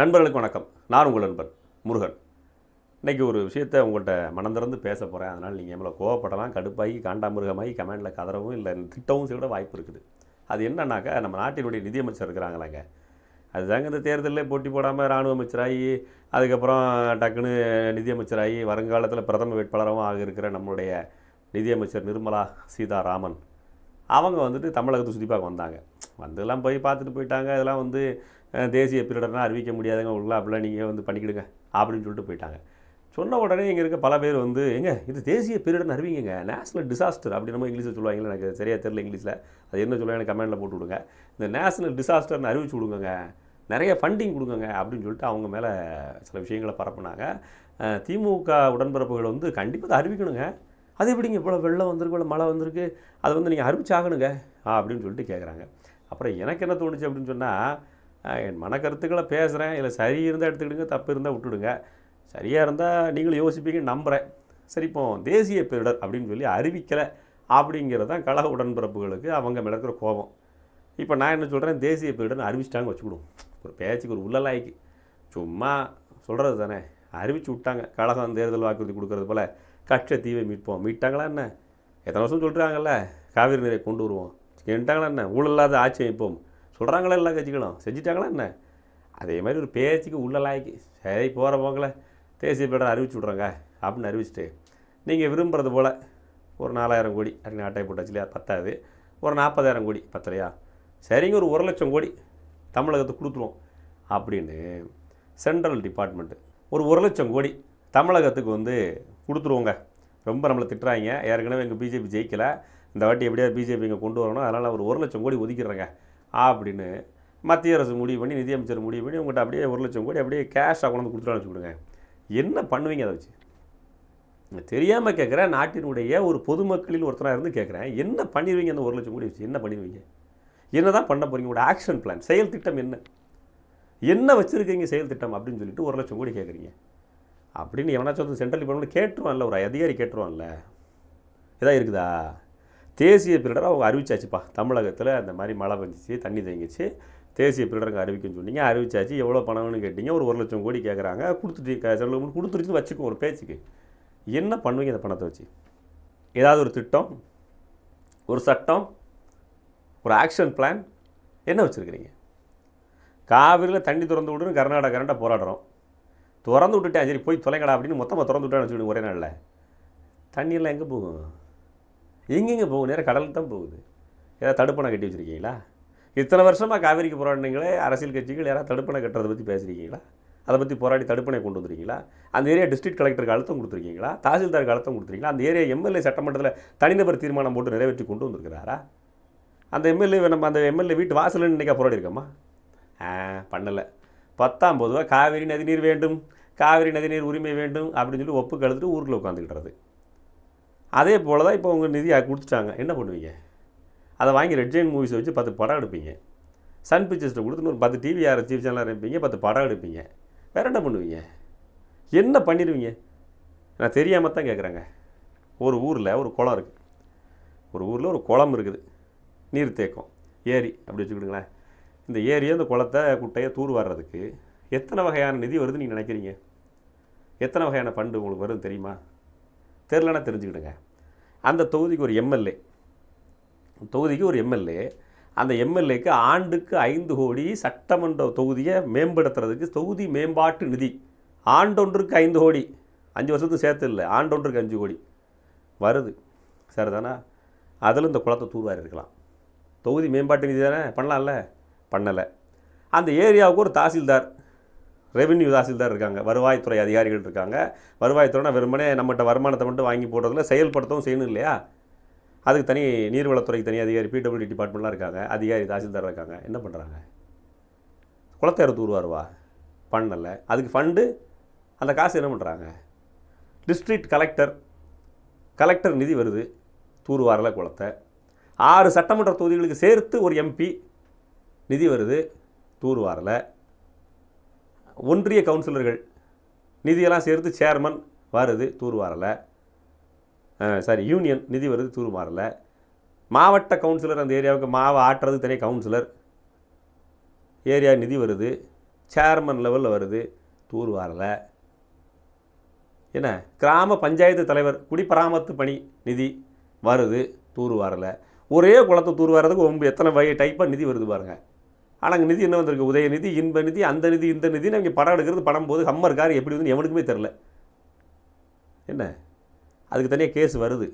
நண்பர்களுக்கு வணக்கம். நான் உங்கள் நண்பன் முருகன். இன்றைக்கி ஒரு விஷயத்தை உங்கள்கிட்ட மனந்திறந்து பேச போகிறேன் அதனால் நீங்கள் எவ்வளோ கோவப்படலாம் கடுப்பாகி காண்டாமிருகமாகி கமெண்டில் கதறவும் இல்லை திட்டவும் கூட வாய்ப்பு இருக்குது. அது என்னன்னாக்கா நம்ம நாட்டினுடைய நிதியமைச்சர் இருக்கிறாங்களாங்க. அதுதாங்க இந்த தேர்தலில் போட்டி போடாமல் இராணுவ அமைச்சராகி அதுக்கப்புறம் டக்குன்னு நிதியமைச்சராகி வருங்காலத்தில் பிரதம வேட்பாளராகவும் ஆக இருக்கிற நம்மளுடைய நிதியமைச்சர் நிர்மலா சீதாராமன். அவங்க வந்துட்டு தமிழகத்தை சுற்றி பார்க்க வந்தாங்க. வந்தெல்லாம் போய் பார்த்துட்டு போயிட்டாங்க. இதெல்லாம் வந்து தேசிய பீரியடர்னால் அறிவிக்க முடியாதுங்க. உங்களுக்குலாம் அப்படிலாம் நீங்கள் வந்து பண்ணிக்கிடுங்க. அப்படின்னு சொல்லிட்டு போயிட்டாங்க. சொன்ன உடனே இங்கே இருக்க பல பேர் வந்து எங்க இது தேசிய பீரியட்னு அறிவிங்க. நேஷனல் டிசாஸ்டர் அப்படின்னு நம்ம இங்கிலீஷில் சொல்லுவாங்களே எனக்கு சரியாக தெரியல இங்கிலீஷில். அது என்ன சொல்லுவாங்க எனக்கு கமெண்டில் போட்டு விடுங்க. இந்த நேஷனல் டிசாஸ்டர்னு அறிவிச்சு விடுங்க நிறைய ஃபண்டிங் கொடுங்க அப்படின்னு சொல்லிட்டு அவங்க மேலே சில விஷயங்களை பரப்புனாங்க. திமுக உடன்பிறப்புகள் வந்து கண்டிப்பாக அதை அறிவிக்கணுங்க. அது எப்படிங்க இவ்வளோ வெள்ளம் வந்திருக்கு இவ்வளோ மழை வந்திருக்கு? அதை வந்து நீங்கள் அறிவிச்சாகணுங்க. ஆ அப்படின்னு சொல்லிட்டு கேட்குறாங்க அப்புறம் எனக்கு என்ன தோணுச்சு அப்படின்னு சொன்னால் என் மனக்கருத்துக்களை பேசுகிறேன். இல்லை சரி இருந்தால் எடுத்துக்கிடுங்க தப்பு இருந்தால் விட்டுடுங்க. சரியாக இருந்தால் நீங்களும் யோசிப்பீங்கன்னு நம்புகிறேன். சரி இப்போ தேசிய பேரிடர் அப்படின்னு சொல்லி அறிவிக்கலை அப்படிங்கிறது தான் கழக உடன்பிறப்புகளுக்கு அவங்க மேல கோபம். இப்போ நான் என்ன சொல்கிறேன்? தேசிய பேரிடர்னு அறிவிச்சிட்டாங்க வச்சுக்கிடுவோம் ஒரு பேச்சுக்கு ஒரு உள்ளலாய்க்கு. சும்மா சொல்கிறது தானே. அறிவிச்சு விட்டாங்க. கழகம் தேர்தல் வாக்குறுதி கொடுக்கறது போல் கட்ச தீவை மீட்போம். மீட்டாங்களா என்ன? எத்தனை வருஷம் சொல்கிறாங்கல்ல? காவிரி நீரை கொண்டு வருவோம். கேட்டாங்களா என்ன? ஊழல் இல்லாத ஆட்சி அமைப்போம். சொல்கிறாங்களா எல்லா கட்சிகளும்? செஞ்சிட்டாங்களா என்ன? அதே மாதிரி ஒரு பேச்சுக்கு உள்ளலாய்க்கு சரி போகிற போக்கில். தேசிய பேரிடர் அறிவிச்சு விட்றங்க அப்படின்னு அறிவிச்சிட்டு நீங்கள் விரும்புகிறது போல் ஒரு நாலாயிரம் கோடி அப்படின்னு அட்டை போட்டாச்சு இல்லையா பத்தாது. ஒரு நாற்பதாயிரம் கோடி பத்தலையா? சரிங்க ஒரு ஒரு லட்சம் கோடி தமிழகத்துக்கு கொடுத்துருவோம் அப்படின்னு சென்ட்ரல் டிபார்ட்மெண்ட்டு ஒரு ஒரு லட்சம் கோடி தமிழகத்துக்கு வந்து கொடுத்துருவோங்க. ரொம்ப நம்மளை திட்டுறாங்க. ஏற்கனவே எங்கள் பிஜேபி ஜெயிக்கலை. இந்த வாட்டி எப்படியாவது பிஜேபி இங்கே கொண்டு வரணும். அதனால் ஒரு ஒரு லட்சம் கோடி ஒதுக்கிடுறேங்க. அப்படின்னு மத்திய அரசு முடிவு பண்ணி நிதியமைச்சர் முடிவு பண்ணி உங்கள்கிட்ட அப்படியே ஒரு லட்சம் கோடி அப்படியே கேஷாக கொண்டு வந்து கொடுத்துட்டு என்ன பண்ணுவீங்க அதை வச்சு? தெரியாமல் கேட்குறேன் நாட்டினுடைய ஒரு பொதுமக்களில் ஒருத்தராக இருந்து கேட்குறேன். என்ன பண்ணிடுவீங்க அந்த ஒரு லட்சம் கோடி வச்சு? என்ன பண்ணிடுவீங்க? என்ன தான் பண்ண போகிறீங்க உங்களோட ஆக்ஷன் பிளான் செயல் திட்டம் என்ன? என்ன வச்சுருக்கீங்க செயல் திட்டம் அப்படின்னு சொல்லிட்டு ஒரு லட்சம் கோடி கேட்குறீங்க. அப்படின்னு எவனாச்சும் வந்து சென்ட்ரல் டிபார்ட்மெண்ட் கேட்டுருவான்ல ஒரு அதிகாரி கேட்டுருவான்ல. இதாக இருக்குதா? தேசிய பீரியடர் அவங்க அறிவிச்சாச்சுப்பா. தமிழகத்தில் அந்த மாதிரி மழை பெஞ்சிச்சு தண்ணி தேங்கிச்சு. தேசிய பீரியடருக்கு அறிவிக்குன்னு சொன்னீங்க. அறிவிச்சாச்சு எவ்வளோ பணம்னு கேட்டீங்க. ஒரு ஒரு லட்சம் கோடி கேட்குறாங்க கொடுத்துட்டு செலவு கொடுத்துருச்சு வச்சுக்கோ ஒரு பேச்சுக்கு. என்ன பண்ணுவீங்க இந்த பணத்தை வச்சு? ஏதாவது ஒரு திட்டம் ஒரு சட்டம் ஒரு ஆக்ஷன் பிளான் என்ன வச்சுருக்கிறீங்க? காவிரியில் தண்ணி திறந்து விடுன்னு கர்நாடகா கரண்டாக போராடுறோம். திறந்து விட்டுட்டேன். சரி போய் தொலைங்கடா அப்படின்னு மொத்தமாக திறந்து விட்டேன்னு வச்சுக்கோங்க ஒரே நாளில். தண்ணியெல்லாம் எங்கே போகும்? எங்கெங்கே போகும்? நேராக கடலுக்கு தான் போகுது. ஏதாவது தடுப்பணை கட்டி வச்சுருக்கீங்களா? இத்தனை வருஷமாக காவிரிக்கு போராடினீங்களே அரசியல் கட்சிகள் யாராவது தடுப்பணை கட்டுறதை பற்றி பேசுகிறீங்களா அதை பற்றி போராடி தடுப்பணை கொண்டு வந்துருக்கீங்களா? அந்த ஏரியா டிஸ்ட்ரிக்ட் கலெக்டருக்கு அழுத்தம் கொடுத்துருக்கீங்களா? தாசில்தாருக்கு அழுத்தம் கொடுத்துருக்கீங்களா? அந்த ஏரியா எம்எல்ஏ சட்டமன்றத்தில் தனிநபர் தீர்மானம் போட்டு நிறைவேற்றி கொண்டு வந்திருக்கிறாரா? அந்த எம்எல்ஏ நம்ம அந்த எம்எல்ஏ வீட்டு வாசலில் இன்றைக்கா போராடி இருக்கோமா? ஆ பண்ணலை. பத்தாம் பொதுவாக காவிரி நதிநீர் வேண்டும். காவிரி நதிநீர் உரிமை வேண்டும் அப்படின்னு சொல்லி ஒப்பு கழுத்துட்டு ஊரில் உட்காந்துக்கிட்டுறது அதே போல் தான் இப்போ உங்கள் நிதி கொடுத்துட்டாங்க. என்ன பண்ணுவீங்க? அதை வாங்கி ரெட் ஜெயின் மூவிஸை வச்சு பத்து படம் எடுப்பீங்க. சன் பிக்சர்ஸ்ட்டை கொடுத்து ஒரு பத்து டிவி ஆர் டிவி சேனல் இருப்பீங்க பத்து படம் எடுப்பீங்க. வேற என்ன பண்ணுவீங்க? என்ன பண்ணிடுவீங்க? நான் தெரியாமல் தான் கேட்குறேங்க ஒரு ஊரில் ஒரு குளம் இருக்குது ஒரு ஊரில் ஒரு குளம் இருக்குது. நீர் தேக்கம் ஏரி அப்படி வச்சுக்கிட்டுங்களேன் இந்த ஏரியை இந்த குளத்தை குட்டையை தூர் வர்றதுக்கு எத்தனை வகையான நிதி வருதுன்னு நீங்கள் நினைக்கிறீங்க? எத்தனை வகையான ஃபண்டு உங்களுக்கு வருதுன்னு தெரியுமா? தெரிலனா தெரிஞ்சுக்கிடுங்க. அந்த தொகுதிக்கு ஒரு எம்எல்ஏ. தொகுதிக்கு ஒரு எம்எல்ஏ. அந்த எம்எல்ஏக்கு ஆண்டுக்கு ஐந்து கோடி சட்டமன்ற தொகுதியை மேம்படுத்துறதுக்கு தொகுதி மேம்பாட்டு நிதி. ஆண்டொன்றுக்கு ஐந்து கோடி. அஞ்சு வருஷத்துக்கு சேர்த்து இல்லை. ஆண்டொன்றுக்கு அஞ்சு கோடி. வருது. சரிதானா? அதில் இந்த குளத்தை தூர்வாரி இருக்கலாம். தொகுதி மேம்பாட்டு நிதி தானே? பண்ணலாம்ல? பண்ணலை. அந்த ஏரியாவுக்கு ஒரு தாசில்தார். ரெவென்யூ தாசில்தார் இருக்காங்க. வருவாய்த்துறை அதிகாரிகள் இருக்காங்க. வருவாய்த்துறைனா வெறுமனே நம்மகிட்ட வருமானத்தை மட்டும் வாங்கி போடுறதுல செயல்படுத்தவும் செய்யணும் இல்லையா? அதுக்கு தனி நீர்வளத்துறைக்கு தனி அதிகாரி பிடபிள்யூ டிபார்ட்மெண்ட்லாம் இருக்காங்க. அதிகாரி தாசில்தார் இருக்காங்க. என்ன பண்ணுறாங்க குளத்தேர தூர்வாருவா பண்ணலை. அதுக்கு ஃபண்டு அந்த காசு என்ன பண்ணுறாங்க டிஸ்ட்ரிக்ட் கலெக்டர் கலெக்டர் நிதி வருது. தூர்வாரல குளத்தை. ஆறு சட்டமன்ற தொகுதிகளுக்கு சேர்த்து ஒரு எம்பி நிதி வருது. தூர்வாரில். ஒன்றிய கவுன்சிலர்கள் நிதியெல்லாம் சேர்த்து சேர்மன் வருது தூர்வாரலை சாரி யூனியன் நிதி வருது தூர்வாரலை மாவட்ட கவுன்சிலர் அந்த ஏரியாவுக்கு மாவை ஆட்டுறது தனி கவுன்சிலர். ஏரியா நிதி வருது சேர்மன் லெவலில் வருது தூர் வரலை. என்ன? கிராம பஞ்சாயத்து தலைவர் குடிப்பராமத்து பணி நிதி வருது தூர் வரல. ஒரே குளத்தை தூர் வரதுக்கு ஒம்பு எத்தனை வகை டைப்பாக நிதி வருது பாருங்கள் ஆனால் அங்கே நிதி என்ன வந்திருக்கு? உதயநிதி இன்ப நிதி அந்த நிதி இந்த நிதினு அவங்க படம் எடுக்கிறது படம் போது ஹம்மர் கார் எப்படி வந்து எவனுக்குமே தெரில என்ன? அதுக்கு தனியாக கேஸ் வருது.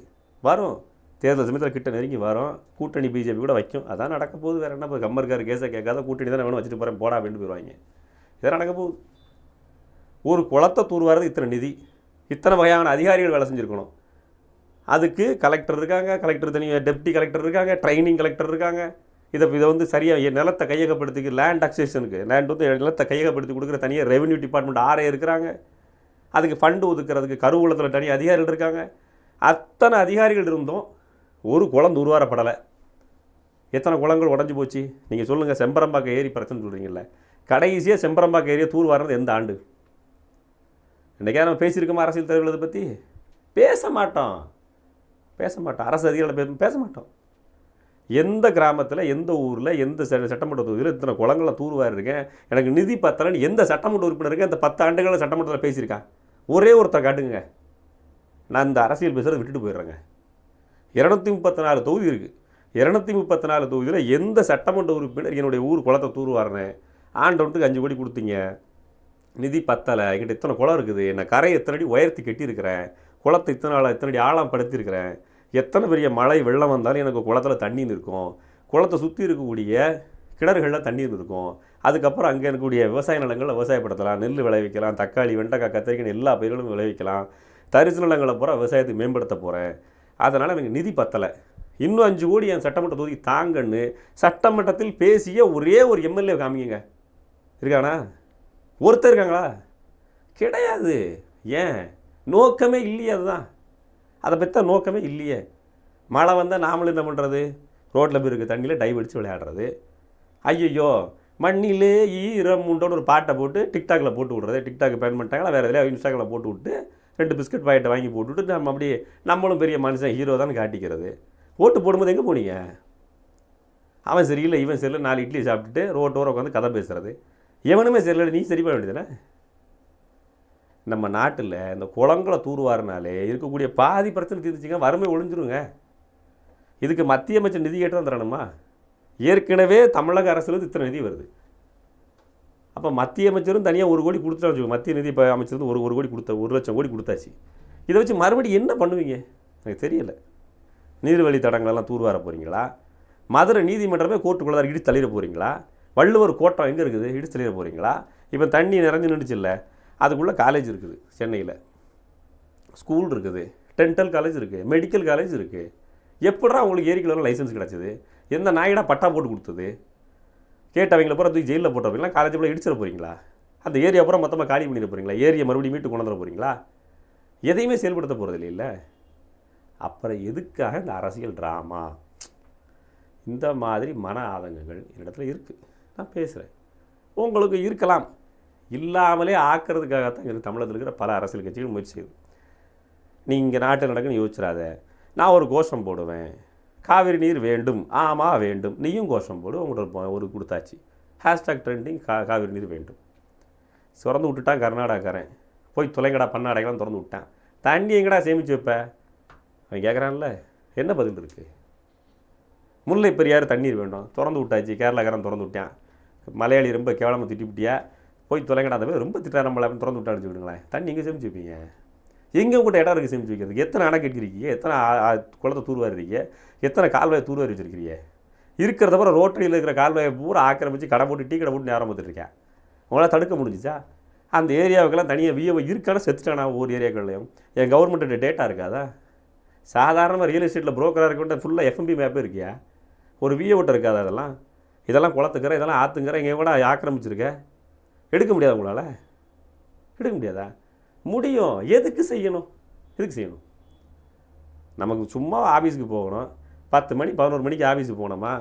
வரும். தேர்தல் சமயத்தில் கிட்ட நெருங்கி வரும். கூட்டணி பிஜேபி கூட வைக்கும். அதான் நடக்க போகுது. வேறு என்ன போகுது? கம்மர்கார் கேஸை கேட்காத கூட்டணி தான் வேணும் வச்சுட்டு போகிறேன் போடா அப்படின்னு போயிடுவாங்க இதான் நடக்க போகுது. ஒரு குளத்தை தூர்வாரது இத்தனை நிதி. இத்தனை வகையான அதிகாரிகள் வேலை செஞ்சுருக்கணும். அதுக்கு கலெக்டர் இருக்காங்க. கலெக்டர் தனியாக டெப்டி கலெக்டர் இருக்காங்க. ட்ரைனிங் கலெக்டர் இருக்காங்க. இதை இதை வந்து சரியாக நிலத்தை கையகப்படுத்திக்கு லேண்ட் டாக்ஸேஷனுக்கு லேண்ட் வந்து நிலத்தை கையகப்படுத்தி கொடுக்குற தனியாக ரெவன்யூ டிபார்ட்மெண்ட் ஆரே இருக்கிறாங்க. அதுக்கு ஃபண்டு ஒதுக்குறதுக்கு கருவூலத்தில் தனி அதிகாரிகள் இருக்காங்க. அத்தனை அதிகாரிகள் இருந்தும் ஒரு குளம் உருவாரப்படலை. எத்தனை குளங்கள் உடஞ்சி போச்சு? நீங்கள் சொல்லுங்கள் செம்பரம்பாக்க ஏரி பிரச்சனை சொல்கிறீங்கள கடைசியாக செம்பரம்பாக்க ஏரியா தூர் வாரது எந்த ஆண்டு? இன்றைக்கா நம்ம பேசியிருக்கோமா அரசியல் தலைவர்களை பற்றி பேச மாட்டோம். பேச மாட்டோம். அரசு அதிகாரிகளை பேச மாட்டோம். எந்த கிராமத்தில் எந்த ஊரில் எந்த சட்டமன்ற தொகுதியில் இத்தனை குளங்களை தூர்வாரி இருக்கேன் எனக்கு நிதி பத்தலைன்னு எந்த சட்டமன்ற உறுப்பினருக்கு அந்த இந்த பத்து ஆண்டுகளில் சட்டமன்றத்தில் பேசியிருக்கான் ஒரே ஒருத்தர் காட்டுங்க. நான் இந்த அரசியல் பேசுகிறத விட்டுட்டு போயிடுறேங்க. இரநூத்தி முப்பத்தி நாலு தொகுதி இருக்குது இரநூத்தி முப்பத்தி நாலு தொகுதியில் எந்த சட்டமன்ற உறுப்பினர் என்னுடைய ஊர் குளத்தை தூர்வாரினேன் ஆண்டவனுக்கு அஞ்சு கோடி கொடுத்தீங்க. நிதி பத்தலை. என்கிட்ட இத்தனை குளம் இருக்குது. என்னை கரையை எத்தனை அடி உயர்த்தி கட்டியிருக்கிறேன். குளத்தை இத்தனை இத்தனை அடி ஆழம் படுத்தியிருக்கிறேன். எத்தனை பெரிய மழை வெள்ளம் வந்தாலும் எனக்கு குளத்தில் தண்ணி இருக்கும் குளத்தை சுற்றி இருக்கக்கூடிய கிணறுகளில் தண்ணி இருக்கும் அதுக்கப்புறம் அங்கே இருக்கக்கூடிய விவசாய நிலங்களில் விவசாயப்படுத்தலாம். நெல் விளைவிக்கலாம் தக்காளி வெண்டைக்காய் கத்திரிக்காய் எல்லா பயிர்களும் விளைவிக்கலாம். தரிசு நிலங்களை பூரா விவசாயத்தை மேம்படுத்த போகிறேன் அதனால் எனக்கு நிதி பத்தலை. இன்னும் அஞ்சு கோடி என் சட்டமன்ற தொகுதி தாங்கன்னு சட்டமன்றத்தில் பேசிய ஒரே ஒரு எம்எல்ஏ காமிங்க. இருக்கானா? ஒருத்தர் இருக்காங்களா? கிடையாது. ஏன்? நோக்கமே இல்லையே அதுதான். அதை பற்றி தான் நோக்கமே இல்லையே. மழை வந்தால் நாமளும் என்ன பண்ணுறது? ரோட்டில் போய் இருக்க தண்ணியில் டைவ் அடித்து விளையாடுறது. ஐயையோ மண்ணிலே ஈரம் உண்டோன்னு ஒரு பாட்டை போட்டு டிக்டாக்ல போட்டு விட்றது. டிக்டாக் பயன் பண்ணிட்டாங்களா? வேறு எதுலையா இன்ஸ்டாகிராமில் போட்டு விட்டு ரெண்டு பிஸ்கட் பாக்கெட்டை வாங்கி போட்டுவிட்டு நம்ம அப்படியே நம்மளும் பெரிய மனுஷன் ஹீரோ தான் காட்டிக்கிறது. ஓட்டு போடும்போது எங்கே போனீங்க? அவன் சரியில்லை இவன் சரியில்லை நாலு இட்லி சாப்பிட்டுட்டு ரோட்டோரம் உட்காந்து கதை பேசுறது. எவனுமே சரியில்லை நீ சரி பண்ண வேண்டியதுனே நம்ம நாட்டில் இந்த குளங்களை தூர்வாரினாலே இருக்கக்கூடிய பாதி பிரச்சனை தீர்ந்துச்சிங்க வறுமை ஒழிஞ்சிருங்க இதுக்கு மத்திய அமைச்சர் நிதி கேட்டு தான் தரணுமா? ஏற்கனவே தமிழக அரசுலேருந்து இத்தனை நிதி வருது. அப்போ மத்திய அமைச்சரும் தனியாக ஒரு கோடி கொடுத்துட்டா வச்சுக்கோ. மத்திய நிதி இப்போ அமைச்சர் ஒரு ஒரு கோடி கொடுத்த ஒரு லட்சம் கோடி கொடுத்தாச்சு. இதை வச்சு மறுபடியும் என்ன பண்ணுவீங்க? எனக்கு தெரியல. நீர்வழி தடங்களெல்லாம் தூர்வார போகிறீங்களா மதுரை நீதிமன்றமே கோர்ட்டுக்குள்ளே இடித்து தள்ளிட போகிறீங்களா வள்ளுவர் கோட்டம் எங்கே இருக்குது? இடித்து தள்ளிட போகிறீங்களா இப்போ தண்ணி நிறைஞ்சு நின்றுச்சு இல்லை. அதுக்குள்ளே காலேஜ் இருக்குது சென்னையில். ஸ்கூல் இருக்குது டென்டல் காலேஜ் இருக்குது மெடிக்கல் காலேஜ் இருக்குது எப்படா உங்களுக்கு ஏரிக்குள்ள லைசன்ஸ் கிடச்சிது? எந்த நாயிடா பட்டா போட்டு கொடுத்தது? கேட்டவங்கள பூரா தூக்கி ஜெயிலில் போட்டுறீங்களா காலேஜ் போல இடிச்சிட போகிறீங்களா அந்த ஏரியா பூரா மொத்தமாக காலி பண்ணிட போகிறீங்களா ஏரியை மறுபடியும் மீட்டு கொண்டு வந்துட போகிறீங்களா எதையுமே செயல்படுத்த போகிறது இல்லை அப்புறம் எதுக்காக இந்த அரசியல் ட்ராமா இந்த மாதிரி மன ஆதங்கங்கள் என்னிடத்துல இருக்குது நான் பேசுகிறேன் உங்களுக்கு இருக்கலாம். இல்லாமலே ஆக்கிறதுக்காகத்தான் இது தமிழகத்தில் இருக்கிற பல அரசியல் கட்சிகள் முயற்சி செய்யுது. நீ இங்கே நாட்டில் நடக்குன்னு யோசிச்சிடாத. நான் ஒரு கோஷம் போடுவேன். காவிரி நீர் வேண்டும். ஆமாம் வேண்டும். நீயும் கோஷம் போடு. உங்களோட ஒரு கொடுத்தாச்சு. ஹேஷ்டாக் ட்ரெண்டிங் கா காவிரி நீர் வேண்டும். திறந்து விட்டுட்டான் கர்நாடகாக்காரன். போய் தொலைங்கடா பன்னாடைகளாம் திறந்து விட்டான். தண்ணி எங்கடா சேமிச்சு வைப்ப? அவன் கேட்குறான்ல என்ன பதில் இருக்குது முல்லை பெரியார் தண்ணீர் வேண்டும். திறந்து விட்டாச்சு. கேரளாக்காரன் திறந்து விட்டான். மலையாளி ரொம்ப கேவலமாக திட்டிவிட்டியா போய் தொலைங்கடா அந்த ரொம்ப திட்டம் நம்மளை திறந்து விட்டா அடிச்சு விடுங்களேன். தண்ணி எங்கே சேமிச்சு வைப்பீங்க? எங்கே கூட இடம் இருக்குது சேமிச்சு வைக்கிறதுக்கு? எத்தனை அணை கட்டிருக்கீங்க எத்தனை குளத்தை தூர்வாரிருக்கீங்க? எத்தனை கால்வாயை தூர்வாரி வச்சுருக்கிறீங்க இருக்கிறத பூரா ரோட்டரியில் இருக்கிற கால்வாயை பூரா ஆக்கிரமிச்சு கடை போட்டு டீ கடை போட்டு நேரம் பார்த்துட்ருக்கேன் உங்களால் தடுக்க முடிஞ்சிச்சா? அந்த ஏரியாவுக்கெல்லாம் தனியாக விஏஓ இருக்கான செத்துட்டானா ஒவ்வொரு ஏரியாக்கள்லையும்? என் கவர்மெண்ட்டோட டேட்டா இருக்காதா? சாதாரணமாக ரியல் எஸ்டேட்டில் புரோக்கராக இருக்கிட்ட ஃபுல்லாக எஃப்எம்பி மேப்பே இருக்கியா? ஒரு விஏஓட்ட இருக்காதா அதெல்லாம் இதெல்லாம் குளத்துக்கிற இதெல்லாம் ஆற்றுங்கிற இங்கே கூட ஆக்கிரமிச்சிருக்கேன் எடுக்க முடியாதா உங்களால்? எடுக்க முடியாதா? முடியும். எதுக்கு செய்யணும்? எதுக்கு செய்யணும்? நமக்கு சும்மா ஆஃபீஸுக்கு போகணும். பத்து மணி பதினோரு மணிக்கு ஆஃபீஸுக்கு போனோமா?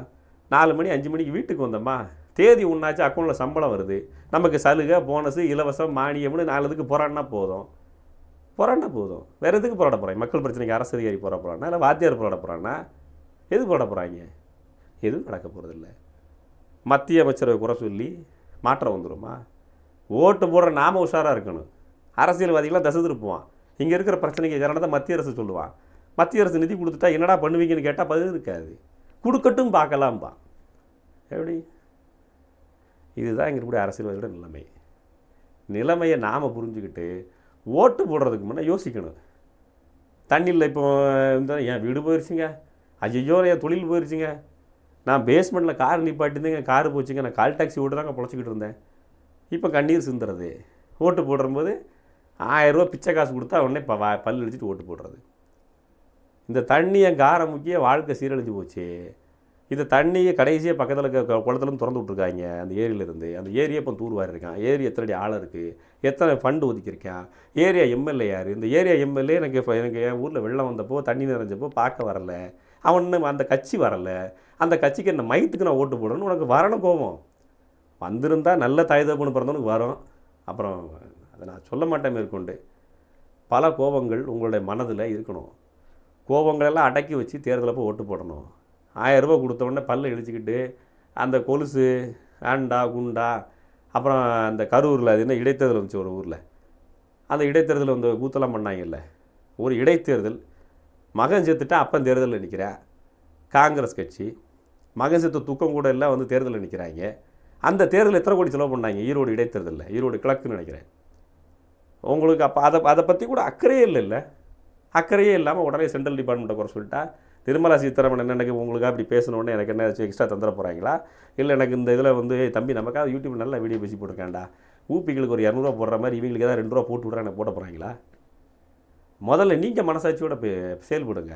நாலு மணி அஞ்சு மணிக்கு வீட்டுக்கு வந்தோமா? தேதி ஒன்றாச்சு அக்கௌண்ட்டில் சம்பளம் வருது. நமக்கு சலுகை போனஸு இலவசம் மானியம்னு நாலுதுக்கு போராடினா போதும். போராடினா போதும். வேறு எதுக்கு போராட போகிறாங்க மக்கள் பிரச்சனைக்கு அரசு அதிகாரி போராட போகிறானா இல்லை வாத்தியார் போராட போகிறானா எது போராட போகிறாங்க எதுவும் நடக்க போகிறதில்ல மத்திய அமைச்சரை குறை சொல்லி மாற்றம் வந்துடுமா ஓட்டு போடுற நாம உஷாராக இருக்கணும். அரசியல்வாதிகளாக தசை திருப்புவான். இங்கே இருக்கிற பிரச்சனைக்கு காரணத்தை மத்திய அரசு சொல்லுவான். மத்திய அரசு நிதி கொடுத்துட்டா என்னடா பண்ணுவீங்கன்னு கேட்டால் பதில் இருக்காது. கொடுக்கட்டும் பார்க்கலாம்பா. எப்படி? இதுதான் இங்கே இருக்கக்கூடிய அரசியல்வாதியோட நிலைமை. நிலைமையை நாம் புரிஞ்சுக்கிட்டு ஓட்டு போடுறதுக்கு முன்னே யோசிக்கணும். தண்ணியில் இப்போ இந்த என் வீடு போயிடுச்சுங்க ஐயோ என் தொழில் போயிடுச்சுங்க நான் பேஸ்மெண்ட்டில் கார் நிப்பாட்டிருந்தேங்க கார் போச்சுங்க. நான் கால் டாக்ஸி ஓட்டு தாங்க பொழைச்சிக்கிட்டு இருந்தேன். இப்போ கண்ணீர் சிந்துறது. ஓட்டு போடும்போது ஆயிரரூவா பிச்சை காசு கொடுத்தா உடனே இப்போ பல் அடிச்சுட்டு ஓட்டு போடுறது. இந்த தண்ணியை காரம் முக்கிய வாழ்க்கை சீரழிஞ்சு போச்சு. இந்த தண்ணியை கடைசியாக பக்கத்தில் இருக்க குளத்துலேருந்து திறந்து விட்ருக்காங்க அந்த ஏரியிலேருந்து. அந்த ஏரியை இப்போ தூர்வாரி இருக்கான். ஏரி எத்தனை அடி ஆழம் இருக்குது எத்தனை ஃபண்டு ஒதுக்கியிருக்கான்? ஏரியா எம்எல்ஏ யார்? இந்த ஏரியா எம்எல்ஏ எனக்கு இப்போ எனக்கு என் ஊரில் வெள்ளம் வந்தப்போ தண்ணி நிறைஞ்சப்போ பார்க்க வரல. அவன் அந்த கட்சி வரல. அந்த கட்சிக்கு என்ன மயத்துக்கு நான் ஓட்டு போடணும்னு உனக்கு வரணும் கோபம். வந்திருந்தால் நல்ல தாய் பிறந்தவனுக்கு வரும். அப்புறம் அதை நான் சொல்ல மாட்டேன் மேற்கொண்டு. பல கோபங்கள் உங்களுடைய மனதில் இருக்கணும். கோபங்களெல்லாம் அடக்கி வச்சு தேர்தலப்போ ஓட்டு போடணும். ஆயிரம் ரூபாய் கொடுத்த உடனே பல்ல இழிச்சிக்கிட்டு அந்த கொலுசு ஆண்டா குண்டா அப்புறம் அந்த கரூரில் அது என்ன இடைத்தேர்தல் வந்துச்சு ஒரு ஊரில். அந்த இடைத்தேர்தல் வந்து கூத்தெல்லாம் பண்ணாங்கல்ல. ஒரு இடைத்தேர்தல் மகன் செத்துட்டா அப்பன் தேர்தலில் நிற்கிறேன் காங்கிரஸ் கட்சி மகன் செத்து துக்கம் கூட எல்லாம் வந்து தேர்தலில் நிற்கிறாங்க. அந்த தேர்தல் எத்தனை கோடி செலவு பண்ணாங்க? ஈரோடு இடைத்தேர்தலில். ஈரோடு கிழக்குன்னு நினைக்கிறேன். உங்களுக்கு அப்போ அதை அதை பற்றி கூட அக்கறையே இல்லைல்ல அக்கறையே இல்லாமல் உடனே சென்ட்ரல் டிபார்ட்மெண்ட்டை குறை சொல்லிட்டா நிர்மலா சீதாராமன் என்ன எனக்கு உங்களுக்காக அப்படி பேசணுன்னு எனக்கு என்ன எக்ஸ்ட்ரா தந்துட போகிறாங்களா இல்லை எனக்கு இந்த இதில் வந்து தம்பி நமக்காக யூடியூப் நல்ல வீடியோ பேசி போட்டிருக்கேன்டா. ஊப்பிகளுக்கு ஒரு இரநூறுவா போடுற மாதிரி இவங்களுக்கு ஏதாவது ரெண்டு ரூபா போட்டு விட்றேன் எனக்கு போட போகிறாங்களா முதல்ல நீங்கள் மனசாட்சியோட பே- செயல்படுங்க.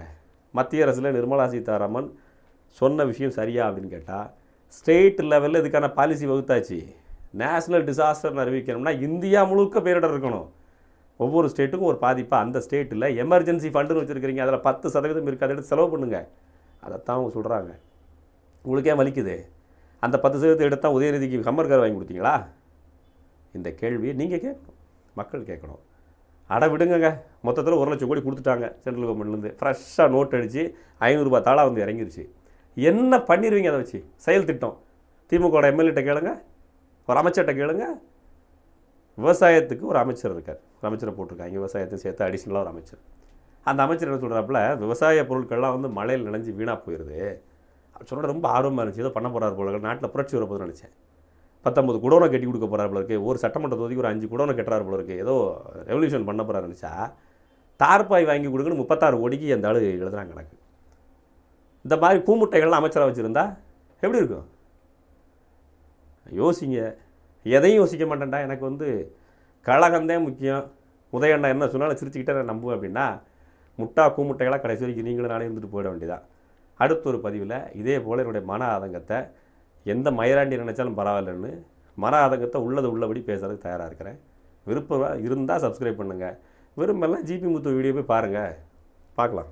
மத்திய அரசில் நிர்மலா சீதாராமன் சொன்ன விஷயம் சரியா அப்படின்னு கேட்டால் ஸ்டேட் லெவலில் இதுக்கான பாலிசி வகுத்தாச்சு. நேஷ்னல் டிசாஸ்டர்னு அறிவிக்கணும்னா இந்தியா முழுக்க பேரிடர் இருக்கணும். ஒவ்வொரு ஸ்டேட்டுக்கும் ஒரு பாதிப்பாக அந்த ஸ்டேட்டில் எமர்ஜென்சி ஃபண்டுன்னு வச்சுருக்கிறீங்க. அதில் பத்து சதவீதம் இருக்குது அதை எடுத்து செலவு பண்ணுங்கள் அதைத்தான் அவங்க சொல்கிறாங்க உங்களுக்கே வலிக்குது. அந்த பத்து சதவீதத்தை எடுத்தால் உதயநிதிக்கு ஹம்மர் கார் வாங்கி கொடுத்தீங்களா? இந்த கேள்வியை நீங்கள் கேட்கணும். மக்கள் கேட்கணும். அட விடுங்கங்க. மொத்தத்தில் ஒரு லட்சம் கோடி கொடுத்துட்டாங்க சென்ட்ரல் கவர்மெண்ட்லேருந்து ஃப்ரெஷ்ஷாக நோட் அடித்து ஐநூறுரூபா தாளாக வந்து இறங்கிருச்சு. என்ன பண்ணிடுவீங்க அதை வச்சு? செயல் திட்டம். திமுக எம்எல்ஏட்ட கேளுங்க. ஒரு அமைச்சர்கிட்ட கேளுங்க. விவசாயத்துக்கு ஒரு அமைச்சர் இருக்கார். ஒரு அமைச்சரை போட்டிருக்காங்க. விவசாயத்தையும் சேர்த்து அடிஷ்னலாக ஒரு அமைச்சர். அந்த அமைச்சர் என்ன சொல்கிறாப்புல விவசாய பொருட்கள்லாம் வந்து மழையில் நினைஞ்சு வீணாக போயிடுது அவர் சொன்னது ரொம்ப ஆர்வமாக இருந்துச்சு. ஏதோ பண்ண போகிறார் போல நாட்டில் புரட்சி வரப்போது நினச்சேன். பத்தொம்பது குடோனை கட்டி கொடுக்க போகிறார் போல இருக்குது ஒரு சட்டமன்ற தொகுதிக்கு ஒரு அஞ்சு குடோனை கட்டுறாரு போல இருக்குது ஏதோ ரெவல்யூஷன் பண்ண போகிறாரு நினச்சா தார்பாய் வாங்கி கொடுக்குன்னு முப்பத்தாறு கோடிக்கு அந்த ஆள் எழுதுறாங்க கணக்கு. இந்த மாதிரி பூமுட்டைகள்லாம் அமைச்சராக வச்சுருந்தா எப்படி இருக்கும்? யோசிங்க. எதையும் யோசிக்க மாட்டேன்டா. எனக்கு வந்து கழகம்தான் முக்கியம். உதயண்ணா என்ன சொன்னாலும் சிரிச்சுக்கிட்டே நான் நம்புவேன் அப்படின்னா முட்டா கூமுட்டைகளாக கடைசி வரைக்கும் நீங்களும் நானே இருந்துட்டு போயிட வேண்டியதான் அடுத்த ஒரு பதிவில் இதே போல் என்னுடைய மன ஆதங்கத்தை எந்த மயிராண்டி நினைச்சாலும் பரவாயில்லன்னு மன ஆதங்கத்தை உள்ளது உள்ளபடி பேசுறதுக்கு தயாராக இருக்கிறேன். விருப்பம் இருந்தால் சப்ஸ்கிரைப் பண்ணுங்கள் விரும்பலாம் ஜிபி முத்து வீடியோ போய் பாருங்கள் பார்க்கலாம்.